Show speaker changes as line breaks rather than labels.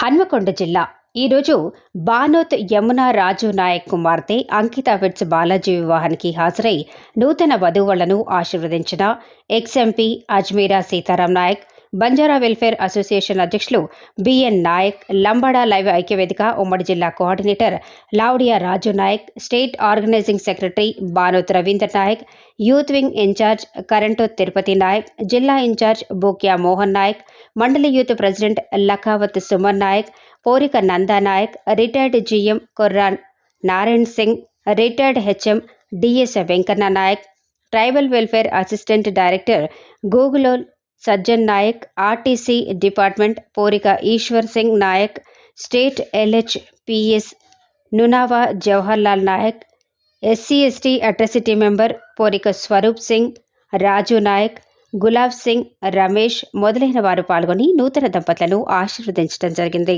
హన్మకొండ జిల్లా. ఈరోజు బానోత్ యమునా రాజు నాయక్ కుమార్తె అంకిత విట్స్ బాలాజీ వివాహానికి హాజరై నూతన వధువులను ఆశీర్వదించిన ex MP Ajmeera Sitaram Naik Banjara welfare association అధ్యక్షులు బిఎన్ నాయక్ లంబాడా లైవ్ ఐక్యవేదిక ఉమ్మడి జిల్లా coordinator Lavudya Raju Naik state organising secretary Banoth Ravinder Naik youth wing incharge current Tirupati Naik జిల్లా ఇన్ఛార్జ్ బూక్యా మోహన్ నాయక్ మండలి youth president Lakhavath Suman Naik Porika Nanda Naik retired GM Kurran Narayan Singh retired HM DS Venkanna Naik tribal welfare assistant director Guguloth Sajjan Naik RTC department Porika Eshwar Singh Naik state LH PS Nunavath Jawaharlal Naik SC ST atrocity member Porika Swaroop Singh Raju Naik Gulab Singh Ramesh మొదలైన వారు పాల్గొని నూతన దంపతులను ఆశీర్వదించడం జరిగింది.